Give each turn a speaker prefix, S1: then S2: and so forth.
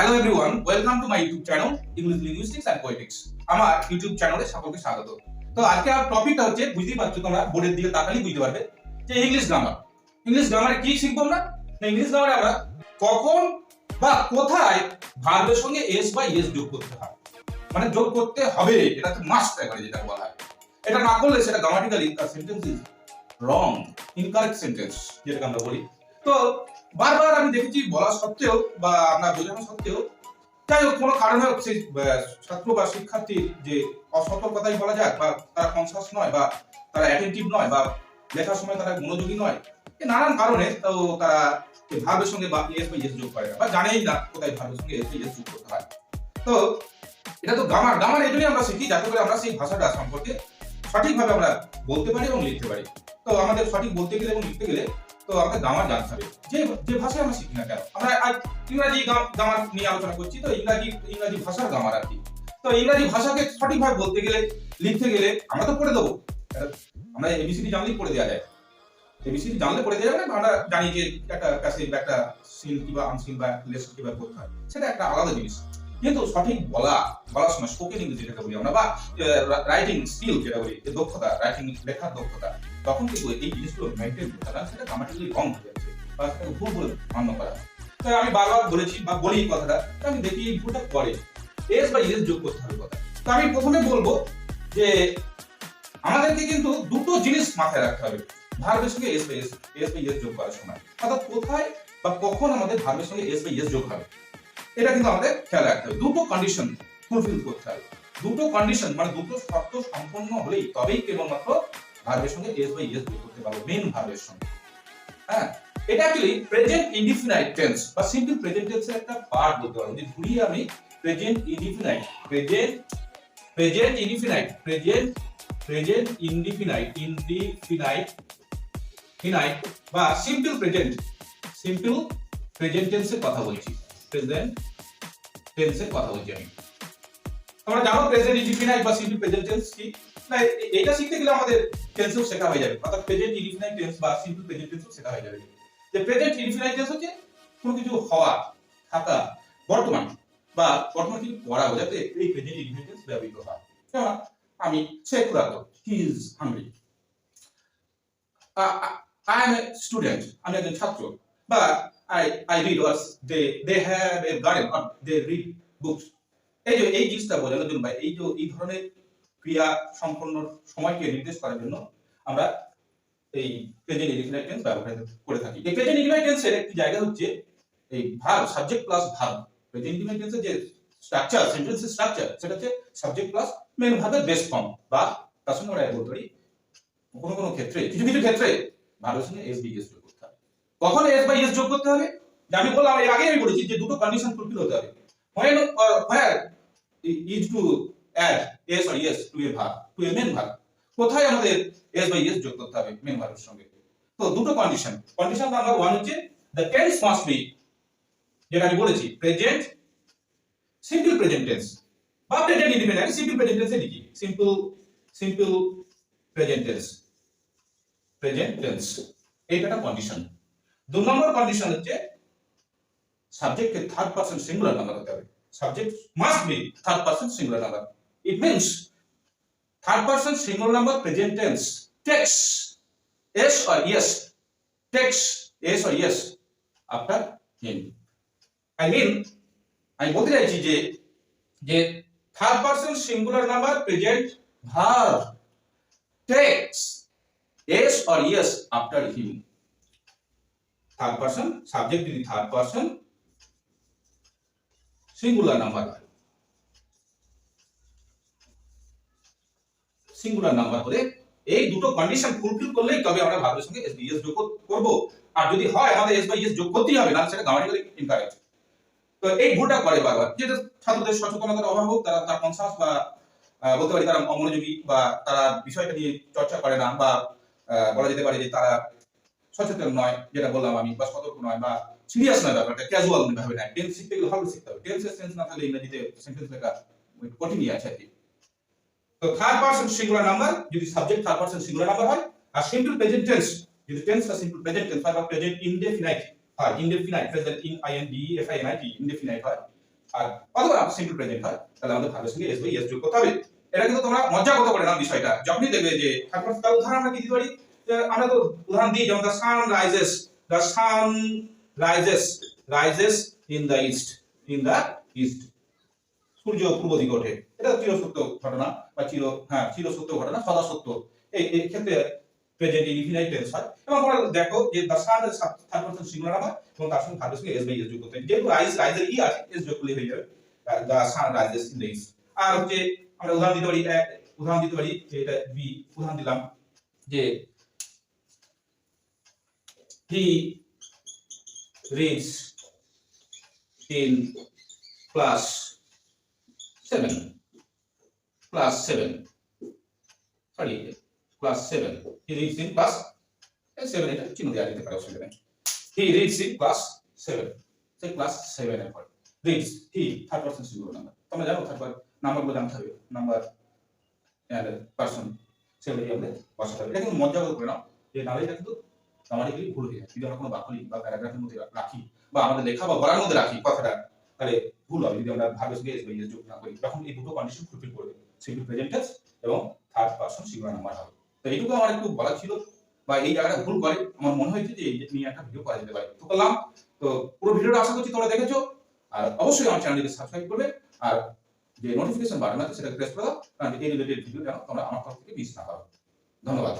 S1: Hello everyone welcome to my YouTube channel English linguistics and poetics আমার YouTube চ্যানেলে সকলকে স্বাগত। তো আজকে আমার টপিকটা হচ্ছে, বুঝতেই পারছ তোমরা, বোর্ডের দিকে তাকালেই বুঝতে পারবে যে ইংলিশ গ্রামার ইংলিশ গ্রামারে কি শিখব আমরা? না ইংলিশ গ্রামারে আমরা কখন বা কোথায় ভার্বের সঙ্গে এস বা এস যোগ করতে হয়। মানে যোগ করতে হবে, এটা তো মাস্ট একেবারে যেটা বলা হয়। এটা না করলে সেটা grammatically sentence is wrong incorrect sentence যেটাকে আমরা বলি। তো বারবার আমি দেখেছি বলা সত্ত্বেও বা আমরা বোঝানো সত্ত্বেও, যাই হোক, কোনো কারণে সেই ছাত্র বা শিক্ষার্থীর যে অসতর্কতাই বলা যাক বা তারা কনসাস নয় বা তারা অ্যাটেন্টিভ নয় বা লেখার সময় তারা মনোযোগী নয় নানান কারণে তো তারা এই ভার্বের সঙ্গে বা এস বা এস যোগ করে না বা জানেই না কোথায় ভার্বের সঙ্গে এস এস যোগ করতে হয়। তো এটা তো গ্রামার গ্রামার এই আমরা শিখি যাতে করে আমরা সেই ভাষাটা সম্পর্কে সঠিকভাবে আমরা বলতে পারি এবং লিখতে পারি। তো আমাদের সঠিক বলতে গেলে এবং লিখতে গেলে তো আমাদের গ্রামার জানতে হবে যে যে ভাষায় আমরা শিখি না কেন? আমরা আজ ইংরাজি গ্রামার নিয়ে আলোচনা করছি, তো ইংরাজি ইংরাজি ভাষার গ্রামার আর কি। তো ইংরাজি ভাষাকে সঠিকভাবে বলতে গেলে, লিখতে গেলে আমরা তো পড়ে দেবো। আমরা এবিসিডি জানলেই পড়ে দেওয়া যায়। এবিসিডি জানলে পড়ে দেওয়া যাবে আমরা জানি যে একটা বা একটা সিল কিংবা আনসিল বা লেসন কীভাবে করতে হয়। সেটা একটা আলাদা জিনিস। কিন্তু সঠিক বলা বলার সময় স্পোকেন ইংলিশ যেটা বলি আমরা, বা রাইটিং স্কিল যেটা বলি দক্ষতা রাইটিং লেখার দক্ষতা তখন কিন্তু এই জিনিসগুলো মেনটেন করতে না সেটা গ্রামাটিক্যালি রং হয়ে যাচ্ছে বা সেটাকে ভুল বলে মান্য করা। তাই আমি বারবার বলেছি বা বলি এই কথাটা, তো আমি দেখি এই ভুলটা করে। এস বা ইএস যোগ করতে হবে কথা। তো আমি প্রথমে বলব যে আমাদেরকে কিন্তু দুটো জিনিস মাথায় রাখতে হবে ভার্বের সঙ্গে এস বা এস এস বা ইএস যোগ করার সময়। অর্থাৎ কোথায় বা কখন আমাদের ভার্বের সঙ্গে এস বা ইএস যোগ হবে, এটা কিন্তু আমাদের খেয়াল রাখতে হবে। দুটো কন্ডিশন ফুলফিল করতে হবে। দুটো কন্ডিশন মানে দুটো শর্ত সম্পন্ন হলেই তবেই কেবলমাত্র ভার্বের সঙ্গে এস বা ইএস যোগ করতে পারব মেন ভার্বের সঙ্গে। হ্যাঁ? এটা অ্যাকচুয়ালি প্রেজেন্ট ইনডিফিনাইট টেন্স বা সিম্পল প্রেজেন্ট টেন্সের একটা পার্ট বলতে পারো যে ঘুরিয়ে আমি present indefinite present present indefinite present present indefinite indefinite finite বা সিম্পল প্রেজেন্ট সিম্পল প্রেজেন্ট টেন্সের কথা বলছি। প্রেজেন্ট টেন্সের কথা বলছি আমি। তোমরা জানো প্রেজেন্ট ইনডিফিনাইট বা সিম্পল প্রেজেন্ট টেন্স কি? না এটা শিখতে গেলে আমাদের টেন্সও শেখা হয়ে যাবে। অর্থাৎ প্রেজেন্ট ইনডিফিনাইট টেন্স বা সিম্পল প্রেজেন্ট টেন্সও শেখা হয়ে যাবে। যে প্রেজেন্ট ইনডিফিনাইট টেন্স হচ্ছে কোনো কিছু হওয়া, থাকা, বর্তমান বা বর্তমান কিছু করা বোঝাতে এই প্রেজেন্ট ইনডিফিনাইট টেন্স ব্যবহৃত হয়। যেমন আমি সে ক্ষুধার্ত he is hungry I am a student আমি একজন ছাত্র। বা I I read words they they have a garden or they read books এই যে, এই জিনিসটা বোঝানোর জন্য বা এই যে, এই ধরনের ক্রিয়া সম্পন্ন সময়কে নির্দেশ করার জন্য আমরা এই প্রেজেন্ট ইনডিফিনাইট ব্যবহার করে থাকি। এই প্রেজেন্ট ইনডিফিনাইট টেন্সের একটি জায়গা হচ্ছে এই verb subject plus verb present indefinite টেন্সের যে স্ট্রাকচার সেন্টেন্সের স্ট্রাকচার সেটা হচ্ছে সাবজেক্ট প্লাস মেন ভার্বের বেস ফর্ম বা তার সঙ্গে আমরা বলতে পারি কোনো কোনো ক্ষেত্রে, কিছু কিছু ক্ষেত্রে ভার্বের সঙ্গে এস বি যোগ করতে হবে। কখন এস বাই এস যোগ করতে হবে? আমি বললাম, এর আগে আমি বলেছি যে দুটো কন্ডিশন ফুলফিল হতে হবে। When or where is to add s or yes, to a verb, to a main verb. কোথায় আমাদের s বাই s যোগ করতে হবে মেন ভার্বের সঙ্গে? তো দুটো কন্ডিশন কন্ডিশন নাম্বার ওয়ান হচ্ছে দ্য টেন্স মাস্ট বি যেটা আমি বলেছি প্রেজেন্ট সিম্পল প্রেজেন্ট টেন্স বা প্রেজেন্ট ইন্ডিপেন্ডেন্ট সিম্পল প্রেজেন্ট টেন্সে লিখি। Simple simple present tense present tense এইটা একটা কন্ডিশন দু নম্বর কন্ডিশন হচ্ছে সাবজেক্টকে থার্ড পার্সন সিঙ্গুলার নাম্বার হতে হবে। Subject must be third person singular number it means third person singular number present tense takes s or es takes s or es after him I mean আমি বলতে চাইছি যে যে third person singular number present verb takes s or es after him third person subject যদি third person singular number হয় singular number হলে এই দুটো কন্ডিশন ফুলফিল করলেই তবে আমরা ভার্বের সঙ্গে এস বিএস যোগ করব। আর যদি হয়, আমাদের এস বাই এস যোগ করতেই হবে না সেটা গ্রামাটিক্যালি ইনকারেক্ট তো এই ভুলটা করে বারবার। যেটা ছাত্রদের সচেতনতার অভাব হোক, তারা তার কনসাস বা বলতে পারি তারা অমনোযোগী বা তারা বিষয়টা নিয়ে চর্চা করে না বা বলা যেতে পারে যে তারা সচেতন নয়, যেটা বললাম আমি, বা সতর্ক নয়, বা সিরিয়াস নয় ব্যাপারটা ক্যাজুয়াল ভাবে না। টেন্স শিখতে গেলে ভালো শিখতে হবে। টেন্সের সেন্স না থাকলে ইংরেজিতে সেন্টেন্স লেখা কঠিনই আছে আর কি। তো থার্ড পারসন সিঙ্গুলার নাম্বার যদি subject third person singular number হয়, আর সিম্পল প্রেজেন্ট টেন্স যদি টেন্সটা সিম্পল প্রেজেন্ট টেন্স হয়, বা প্রেজেন্ট ইনডেফিনাইট হয় indefinite present in I N D F I N I T indefinite হয়, আর অথবা সিম্পল প্রেজেন্ট হয়, তাহলে আমাদের ভার্বের সঙ্গে এস বাই এস যোগ করতে হবে। এটা কিন্তু তোমরা মজা করতে পারে না বিষয়টা। যখনই দেখবে যে তারপর তার উদাহরণ আমরা কি দিতে পারি? আমরা তো উদাহরণ দিই, যেমন the sun rises the sun rises rises in the east in the east সূর্য পূর্ব দিকে ওঠে। এটা চিরসত্য ঘটনা বা চির হ্যাঁ চিরসত্য ঘটনা সদা সত্য এই এই ক্ষেত্রে প্রেজেন্ট টেন্স হয়। এবং তোমরা দেখো যে the sun third person singular number এবং তার সঙ্গে ভার্বের সঙ্গে এস বাই এস যোগ করতে যেহেতু রাইজ রাইজের ই আছে এস যোগ করলে হয়ে যাবে। The sun rises in the east আর হচ্ছে আমরা উদাহরণ দিতে পারি উদাহরণ দিতে পারি যে এটা বি উদাহরণ দিলাম যে reads in class 7 class 7 sorry class 7 he reads in class 7 এটা চিহ্ন দেওয়া যেতে পারে, অসুবিধা নেই। He reads in class 7 সেই ক্লাস 7 এর পরে। Reads, he third person singular number তোমরা জানো থার্ড নাম্বারগুলো জানতে হবে। নাম্বার পারসন সেগুলো দিয়ে আমাদের বসাতে হবে। এটা কিন্তু মজা করে নাও। যে নাহলে এটা কিন্তু গ্রামাটিক্যালি ভুল হয়ে যায়। যদি আমরা কোনো বাক্য লিখি বা প্যারাগ্রাফের মধ্যে রাখি বা আমাদের লেখা বা বলার মধ্যে রাখি কথাটা, তাহলে ভুল হবে। যদি আমরা ভাবে সঙ্গে এস বাই এস যোগ না করি, তখন এই দুটো কন্ডিশন ফুলফিল করবে সিম্পল প্রেজেন্ট টেন্স এবং থার্ড পারসন সিঙ্গুলার নাম্বার হবে। তো এইটুকু আমার একটু বলা ছিল বা এই জায়গাটা ভুল করে। আমার মনে হয়েছে যে এই নিয়ে একটা ভিডিও করা যেতে পারে। তো করলাম। তো পুরো ভিডিওটা আশা করছি তোমরা দেখেছ। আর অবশ্যই আমার চ্যানেলটিকে সাবস্ক্রাইব করবে। আর যে নোটিফিকেশন বাটন আছে সেটা প্রেস করে কারণ এই রিলেটেড ভিডিও যেন তোমরা আমার তরফ থেকে মিস না করো। ধন্যবাদ।